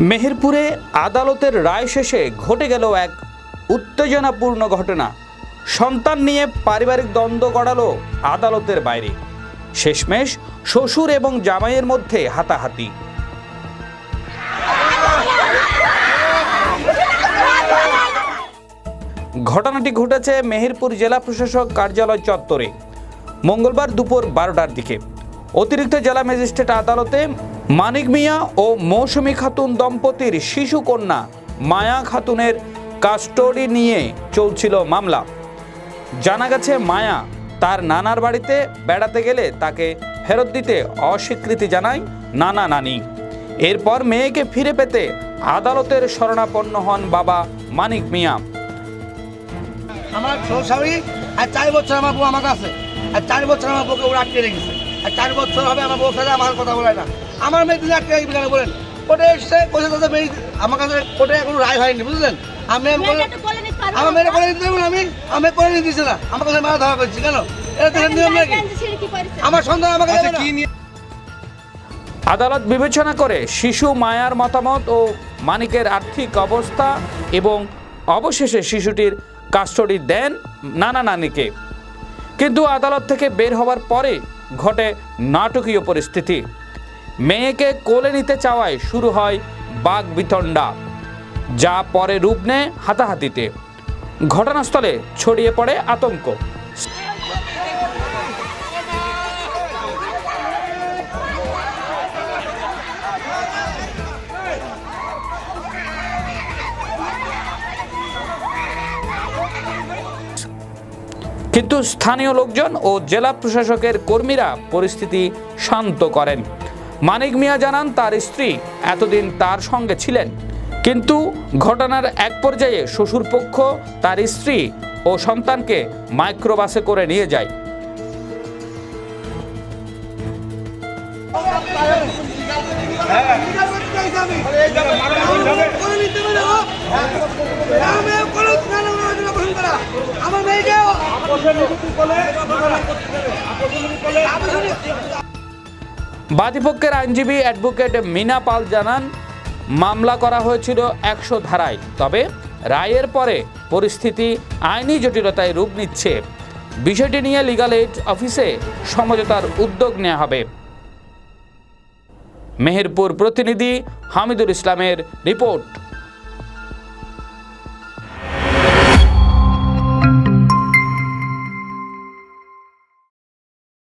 মেহেরপুরে আদালতের রায় শেষে ঘটে গেল এক উত্তেজনাপূর্ণ ঘটনা। সন্তান নিয়ে পারিবারিক দ্বন্দ্ব গড়ালো আদালতের বাইরে। শেষমেশ শ্বশুর এবং জামাইয়ের মধ্যে হাতাহাতি। ঘটনাটি ঘটেছে মেহেরপুর জেলা প্রশাসক কার্যালয় চত্বরে। মঙ্গলবার দুপুর বারোটার দিকে। অতিরিক্ত জেলা ম্যাজিস্ট্রেট আদালতে মানিক মিয়া ও মৌসুমী খাতুন দম্পতির শিশু কন্যা মায়া খাতুনের কাস্টডি নিয়ে চলছিল মামলা। জানা গেছে মায়া তার নানার বাড়িতে বেড়াতে গেলে তাকে ফেরত দিতে অস্বীকৃতি জানায় নানা নানি। এরপর মেয়েকে ফিরে পেতে আদালতের শরণাপন্ন হন বাবা মানিক মিয়া। আমার শ্বশুরি আর চার বছর আমার বউ আমার কাছে। আর চার বছর আমার বউকে ওরা আটকে রেখেছে আর চার বছর হবে আমার বউ সাথে আমার কথা বলে না। আমার মেয়ে তিনি আটকে রেখে কেন বলেন কোর্টে এসছে কোর্টে তাদের মেয়ে আমার কাছে কোর্টে এখনও রায় হয়নি বুঝলেন? আমি আমার। মেয়েটা করে দিতে আমি আমি করে দিচ্ছে না। আমার কাছে মারা ধরা করছি কেন? এটা তো নিয়ম নাকি? আমার সন্তান আমাকে না। আদালত বিবেচনা করে শিশু মায়ার মতামত ও মানিকের আর্থিক অবস্থা এবং অবশেষে শিশুটির কাস্টডি দেন নানা নানিকে। কিন্তু আদালত থেকে বের হওয়ার পরে ঘটে নাটকীয় পরিস্থিতি। মেয়েকে কোলে নিতে চাওয়ায় শুরু হয় বাঘ বিতণ্ডা যা পরে রূপ নেয় হাতাহাতিতে। ঘটনাস্থলে ছড়িয়ে পড়ে আতঙ্ক। কিন্তু স্থানীয় লোকজন ও জেলা প্রশাসকের কর্মীরা পরিস্থিতি শান্ত করেন। মানিক মিয়া জানান, তার স্ত্রী এতদিন তার সঙ্গে ছিলেন। কিন্তু ঘটনার এক পর্যায়ে শ্বশুরপক্ষ তার স্ত্রী ও সন্তানকে মাইক্রোবাসে করে নিয়ে যায়। করে নিতে পারে ও। আমি কোনো না, না, না, না, পছন্দ করা। আমার মেয়েকে ও- বাদীপক্ষের আইনজীবী অ্যাডভোকেট মিনা পাল জানান, মামলা করা হয়েছিল একশো ধারায়, তবে রায়ের পরে পরিস্থিতি আইনি জটিলতায় রূপ নিচ্ছে। বিষয়টি নিয়ে লিগাল এইড অফিসে সমঝোতার উদ্যোগ নেওয়া হবে। মেহেরপুর প্রতিনিধি হামিদুল ইসলামের রিপোর্ট।